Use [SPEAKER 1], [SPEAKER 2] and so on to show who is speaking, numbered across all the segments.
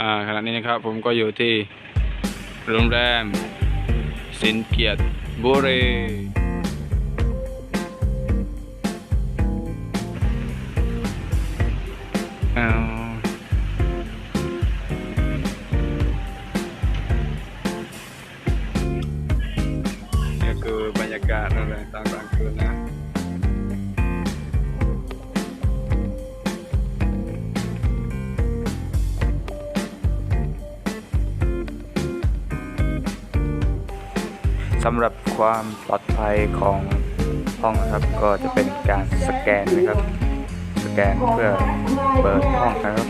[SPEAKER 1] อ่าขณะนี้นะครับผมก็อยู่ที่โรงแรม สินเกียรติบุรีเอานี่คือบรรยากาศโรงแรตอนกลางคืนนะ
[SPEAKER 2] สำหรับความปลอดภัยของห้องนะครับ ก็จะเป็นการสแกนนะครับ สแกนเพื่อเปิดห้องนะครับ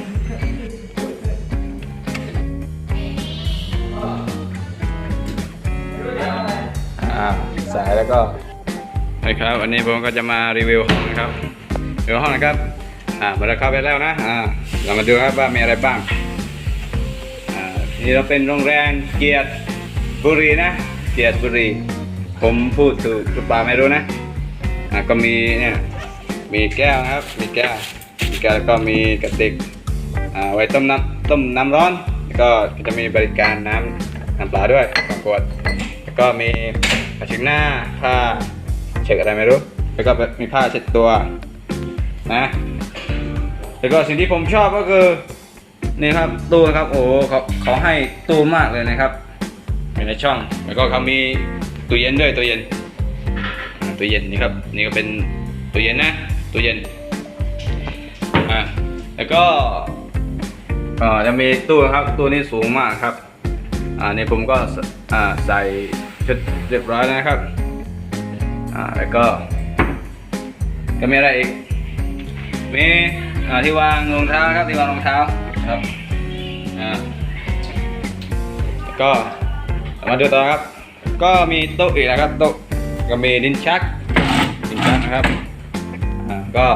[SPEAKER 1] อ่าสายแล้วก็นะครับ วันนี้ผมก็จะมารีวิวห้องนะครับรีวิวห้องนะครับอ่ามาแล้วเข้าไปแล้วนะอ่าเรามาดูครับว่ามีอะไรบ้างอ่านี่เราเป็นโรงแรมเกียรติบุรีนะ เกียรติบุรี ผมพูดถูกหรือเปล่าไม่รู้นะอ่าก็มีเนี่ยมีแก้วนะครับ มีแก้วมีแก้วแล้วก็มีกระติกอ่าไว้ต้มน้ำต้มน้ำร้อน แล้วก็จะมีบริการน้ำน้ำเปลาด้วยสองขวดแล้วก็มีผ้าเช็ดหน้าผ้าเช็ดอะไรไม่รู้ แล้วก็มีผ้าเช็ดตัวนะแล้วก็สิ่งที่ผมชอบก็คือนี่ครับตู้ครับโอ้โหเขาเขาให้ตู้มากเลยนะครับ อยู่ในช่อง แล้วก็เขามีตู้เย็นด้วยตู้เย็นตู้เย็นนี่ครับ นี่ก็เป็นตู้เย็นนะตู้เย็นอ่าแล้วก็อ่าจะมีตู้ครับตู้นี้สูงมากครับอ่าในผมก็อ่าใส่ชุดเรียบร้อยแล้วนะครับอ่าแล้วก็ก็มีอะไรอีกมีอ่าที่วางรองเท้าครับที่วางรองเท้าครับอ่าแล้วก็ มาดูต่อครับ ก็มีโต๊ะอีกนะครับโต๊ะก็มีดินชักดินชักนะครับอ่าก็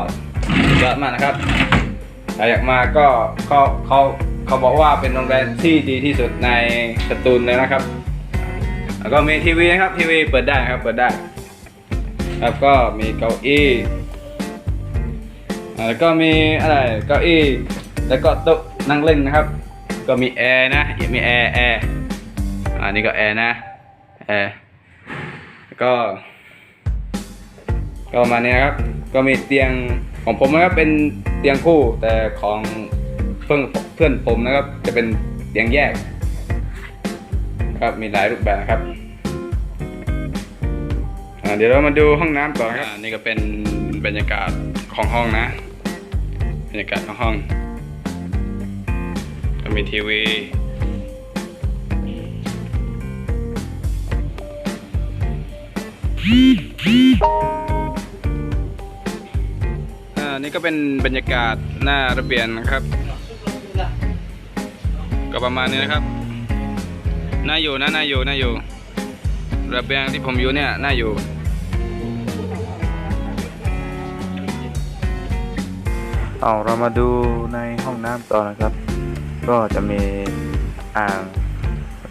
[SPEAKER 1] ยอดมากนะครับใครอยากมาก็เขาเขาเขาบอกว่าเป็นโรงแรมที่ดีที่สุดในสตูลเลยนะครับ แล้วก็มีทีวีนะครับทีวีเปิดได้ครับเปิดได้แล้วก็มีเก้าอี้อ่าแล้วก็มีอะไรเก้าอี้แล้วก็โต๊ะนั่งเล่นนะครับ ก็มีแอร์นะมีแอร์แอร์ อันนี้ก็แอร์นะแอร์ก็ก็ประมาณนี้นะครับ ก็มีเตียงของผมนะครับเป็นเตียงคู่แต่ของเพื่อนเพื่อนผมนะครับ จะเป็นเตียงแยก ครับมีหลายรูปแบบครับเดี๋ยวเรามาดูห้องน้ำก่อนครับอ่านี่ก็เป็นบรรยากาศของห้องนะ บรรยากาศของห้องก็มีทีวี นี่ก็เป็นบรรยากาศหน้าระเบียงนะครับ ก็ประมาณนี้นะครับ น่าอยู่นะน่าอยู่น่าอยู่ ระเบียงที่ผมอยู่เนี่ยน่าอยู่
[SPEAKER 2] เอาเรามาดูในห้องน้ำต่อนะครับ ก็จะมีอ่าง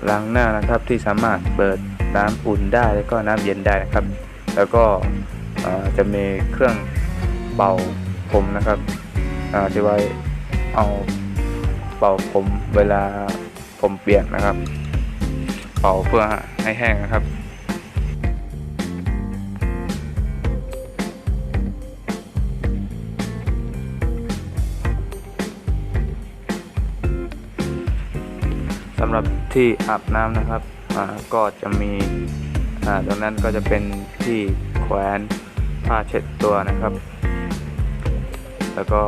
[SPEAKER 2] ล้างหน้านะครับที่สามารถเปิด น้ำอุ่นได้แล้วก็น้ำเย็นได้นะครับ แล้วก็จะมีเครื่องเป่าผมนะครับที่ไว้เอาเป่าผมเวลาผมเปียกนะครับ เป่าเพื่อให้แห้งนะครับสำหรับที่อาบน้ำนะครับ อ่าก็จะมีตรงนั้นก็จะเป็นที่แขวนผ้าเช็ดตัวนะครับ แล้วก็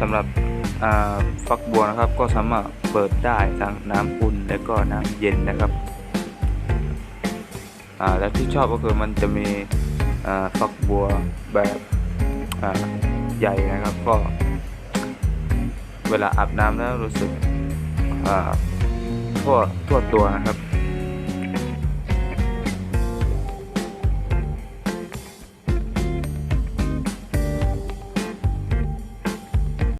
[SPEAKER 2] สำหรับฟักบัวนะครับก็สามารถเปิดได้ทั้งน้ำอุ่นและก็น้ำเย็นนะครับและที่ชอบก็คือมันจะมีฟักบัวแบบใหญ่นะครับก็ เวลาอาบน้ำแล้วรู้สึก ทั่วทั่วตัวนะครับ